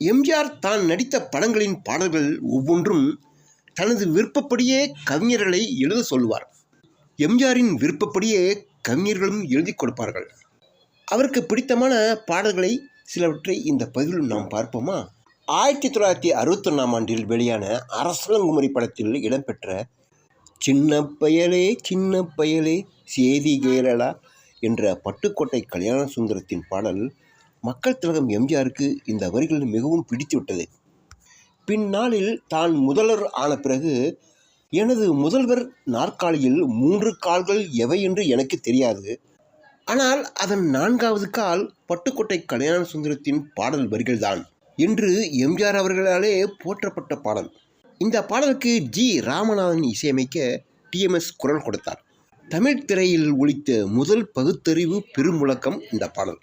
எம்ஜிஆர் தான் நடித்த படங்களின் பாடல்கள் ஒவ்வொன்றும் தனது விருப்பப்படியே கவிஞர்களை எழுத சொல்லுவார். எம்ஜிஆரின் விருப்பப்படியே கவிஞர்களும் எழுதி கொடுப்பார்கள். அவருக்கு பிடித்தமான பாடல்களை சிலவற்றை இந்த பதிவில் நாம் பார்ப்போமா? ஆயிரத்தி தொள்ளாயிரத்தி அறுபத்தொன்னாம் ஆண்டில் வெளியான அரசலங்குமரி படத்தில் இடம்பெற்ற சின்ன பயலே சின்ன பயலே சேதி கேரளா என்ற பட்டுக்கோட்டை கல்யாண சுந்தரத்தின் பாடல் மக்கள் திலகம் எம்ஜிஆருக்கு இந்த வரிகள் மிகவும் பிடித்துவிட்டது. பின்னாளில் தான் முதல்வர் ஆன பிறகு எனது முதல்வர் நாற்காலியில் மூன்று கால்கள் எவை என்று எனக்கு தெரியாது. ஆனால் அதன் நான்காவது கால் பட்டுக்கோட்டை கல்யாண சுந்தரத்தின் பாடல் வரிகள்தான் என்று எம்ஜிஆர் அவர்களாலே போற்றப்பட்ட பாடல். இந்த பாடலுக்கு ஜி. ராமநாதன் இசையமைக்க டிஎம்எஸ் குரல் கொடுத்தார். தமிழ் திரையில் ஒலித்த முதல் பகுத்தறிவு பெருமுழக்கம் இந்த பாடல்.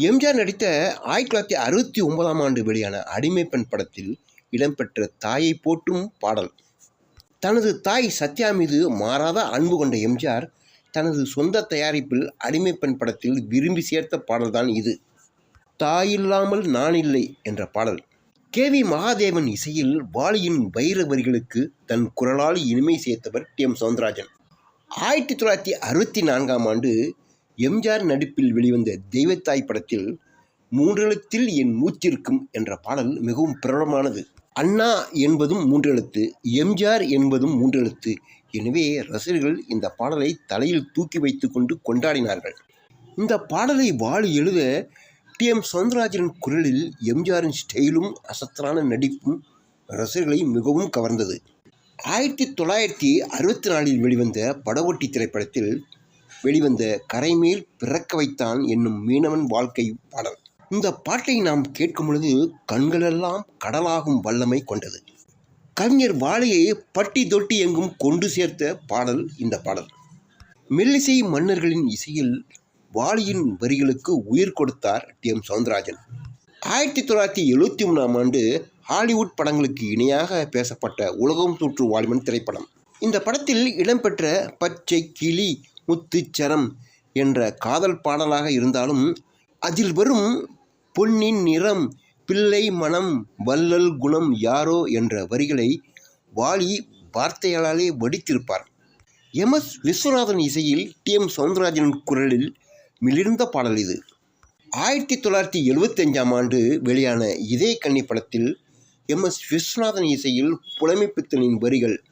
எம்ஜிஆர் நடித்த ஆயிரத்தி தொள்ளாயிரத்தி அறுபத்தி ஒன்பதாம் ஆண்டு வெளியான அடிமைப்பெண் படத்தில் இடம்பெற்ற தாயை போற்றும் பாடல். தனது தாய் சத்யா மீது மாறாத அன்பு கொண்ட எம்ஜிஆர் தனது சொந்த தயாரிப்பில் அடிமைப்பெண் படத்தில் விரும்பி சேர்த்த பாடல்தான் இது. தாயில்லாமல் நான் இல்லை என்ற பாடல். கே. வி. மகாதேவன் இசையில் வாலியின் வைர வரிகளுக்கு தன் குரலால் இனிமை சேர்த்தவர் டி. எம். சவுந்தரராஜன். ஆயிரத்தி தொள்ளாயிரத்தி அறுபத்தி நான்காம் ஆண்டு எம்ஜிஆர் நடிப்பில் வெளிவந்த தெய்வத்தாய் படத்தில் மூன்றெழுத்தில் என் மூச்சிருக்கும் என்ற பாடல் மிகவும் பிரபலமானது. அண்ணா என்பதும் மூன்றெழுத்து எம்ஜிஆர் என்பதும் மூன்றெழுத்து. எனவே ரசிகர்கள் இந்த பாடலை தலையில் தூக்கி வைத்துக்கொண்டு கொண்டாடினார்கள். இந்த பாடலை வாழி எழுத டி. எம். சவுந்தரராஜனின் குரலில் எம்ஜிஆரின் ஸ்டைலும் அசத்தலான நடிப்பும் ரசிகர்களை மிகவும் கவர்ந்தது. ஆயிரத்தி தொள்ளாயிரத்தி அறுபத்தி நாலில் வெளிவந்த படகோட்டி திரைப்படத்தில் வெளிவந்த கரைமேல் பிறக்க வைத்தான் என்னும் மீனவன் வாழ்க்கை பாடல். இந்த பாட்டை நாம் கேட்கும் பொழுது கண்களெல்லாம் கடலாகும் வல்லமை கொண்டது. கவிஞர் வாழையை பட்டி தொட்டி எங்கும் கொண்டு சேர்த்த பாடல் இந்த பாடல். மெல்லிசை மன்னர்களின் இசையில் வாலியின் வரிகளுக்கு உயிர் கொடுத்தார் டி. எம். சவுந்தரராஜன். ஆயிரத்தி தொள்ளாயிரத்தி எழுபத்தி மூணாம் ஆண்டு ஹாலிவுட் படங்களுக்கு இணையாக பேசப்பட்ட உலகம் சுற்று வாலிபன் திரைப்படம். இந்த படத்தில் இடம்பெற்ற பச்சை கிளி முத்துச்சரம் என்ற காதல் பாடலாக இருந்தாலும் அதில் வரும் பொன்னின் நிறம் பிள்ளை மனம் வள்ளல் குணம் யாரோ என்ற வரிகளை வாலி வார்த்தைகளாலே வடித்திருப்பார். எம். எஸ். விஸ்வநாதன் இசையில் டி. எம். சவுந்தரராஜன் குரலில் மிளிர்ந்த பாடல் இது. ஆயிரத்தி தொள்ளாயிரத்தி எழுபத்தஞ்சாம் ஆண்டு வெளியான இதே கன்னி படத்தில் எம். எஸ். விஸ்வநாதன் இசையில் புலமைப்பித்தனின் வரிகள்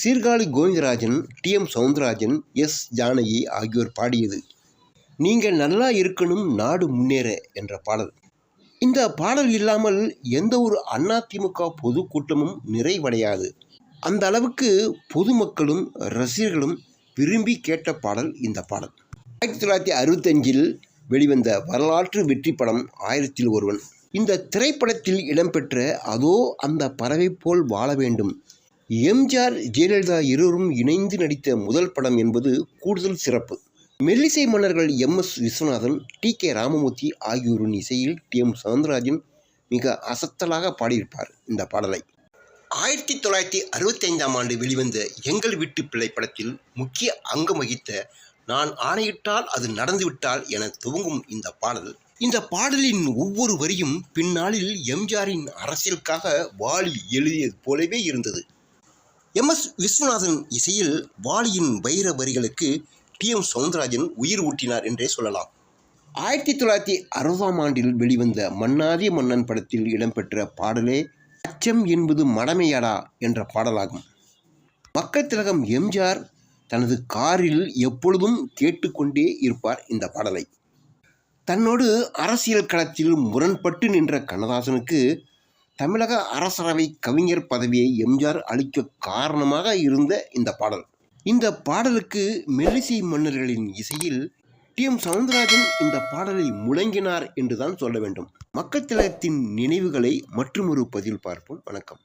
Sirkazhi Govindarajan T. M. Soundararajan S. Janaki ஆகியோர் பாடியது நீங்கள் நல்லா இருக்கணும் நாடு முன்னேற என்ற பாடல். இந்த பாடல் இல்லாமல் எந்த ஒரு அதிமுக பொதுக்கூட்டமும் நிறைவடையாது. அந்த அளவுக்கு பொதுமக்களும் ரசிகர்களும் விரும்பி கேட்ட பாடல் இந்த பாடல். ஆயிரத்தி தொள்ளாயிரத்தி அறுபத்தஞ்சில் வெளிவந்த வரலாற்று வெற்றி படம் ஆயிரத்தில் ஒருவன். இந்த திரைப்படத்தில் இடம்பெற்ற அதோ அந்த பறவை போல் வாழ வேண்டும் எம்ஜிஆர் ஜெயலலிதா இருவரும் இணைந்து நடித்த முதல் படம் என்பது கூடுதல் சிறப்பு. மெல்லிசை மன்னர்கள் M S Viswanathan T K Ramamoorthy ஆகியோரின் இசையில் டி எம் சவுந்தரராஜன் மிக அசத்தலாக பாடியிருப்பார் இந்த பாடலை. ஆயிரத்தி தொள்ளாயிரத்தி அறுபத்தைந்தாம் ஆண்டு வெளிவந்த எங்கள் வீட்டு பிள்ளை படத்தில் முக்கிய அங்கம் வகித்த நான் ஆணையிட்டால் அது நடந்துவிட்டால் என துவங்கும் இந்த பாடல். இந்த பாடலின் ஒவ்வொரு வரியும் பின்னாளில் எம்ஜிஆரின் அரசியலுக்காக வாலி எழுதியது போலவே இருந்தது. எம் எஸ் விஸ்வநாதன் இசையில் வாலியின் வைர வரிகளுக்கு டி எம் சவுந்தரராஜன் உயிர் ஊட்டினார் என்றே சொல்லலாம். ஆயிரத்தி தொள்ளாயிரத்தி அறுபதாம் ஆண்டில் வெளிவந்த மன்னாதி மன்னன் படத்தில் இடம்பெற்ற பாடலே அச்சம் என்பது மடமையடா என்ற பாடலாகும். மக்கள் திலகம் எம்ஜிஆர் தனது காரில் எப்பொழுதும் கேட்டுக்கொண்டே இருப்பார் இந்த பாடலை. தன்னோடு அரசியல் களத்தில் முரண்பட்டு நின்ற கண்ணதாசனுக்கு தமிழக அரசரவை கவிஞர் பதவியை எம்ஜிஆர் அளிக்க காரணமாக இருந்த இந்த பாடல். இந்த பாடலுக்கு மெல்லிசை மன்னர்களின் இசையில் டி. எம். சவுந்தரராஜன் இந்த பாடலை முழங்கினார் என்றுதான் சொல்ல வேண்டும். மக்கள் திலகத்தின் நினைவுகளை மற்றொரு பதில் பார்ப்போம். வணக்கம்.